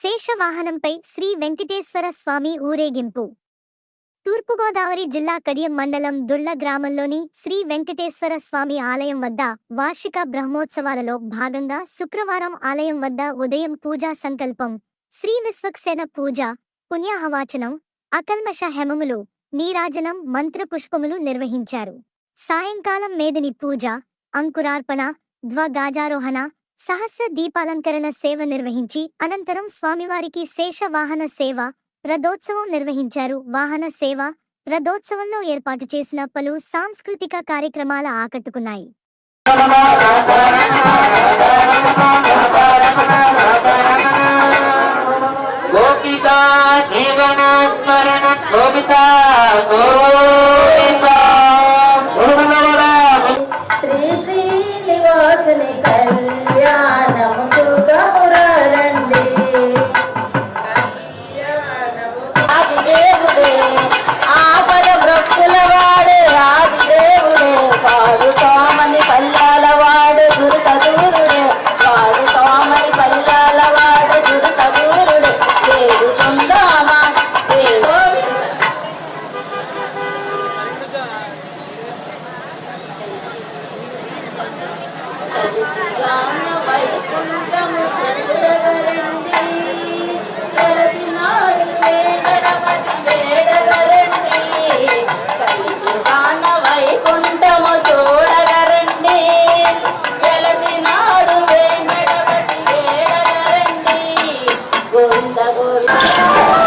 శేషవాహనంపై శ్రీ వెంకటేశ్వర స్వామి ఊరేగింపు. తూర్పుగోదావరి జిల్లా కడియం మండలం దుళ్ళ గ్రామంలోని శ్రీ వెంకటేశ్వర స్వామి ఆలయం వద్ద వార్షిక బ్రహ్మోత్సవాలలో భాగంగా శుక్రవారం ఆలయం వద్ద ఉదయం పూజా సంకల్పం శ్రీ విశ్వక్సేన పూజ పుణ్యాహవాచనం అకల్మష హెమములు నీరాజనం మంత్రపుష్పములు నిర్వహించారు. సాయంకాలం మేదిని పూజ అంకురార్పణ ధ్వగాజారోహణ సహస్ర దీపాలంకరణ సేవ నిర్వహించి అనంతరం స్వామివారికి శేష వాహన సేవ రథోత్సవం నిర్వహించారు. వాహన సేవ రథోత్సవంలో ఏర్పాటు చేసిన పలు సాంస్కృతిక కార్యక్రమాల ఆకట్టుకున్నాయి. గోపికా జీవనస్మరణ గోపితా go Tình gió nó bay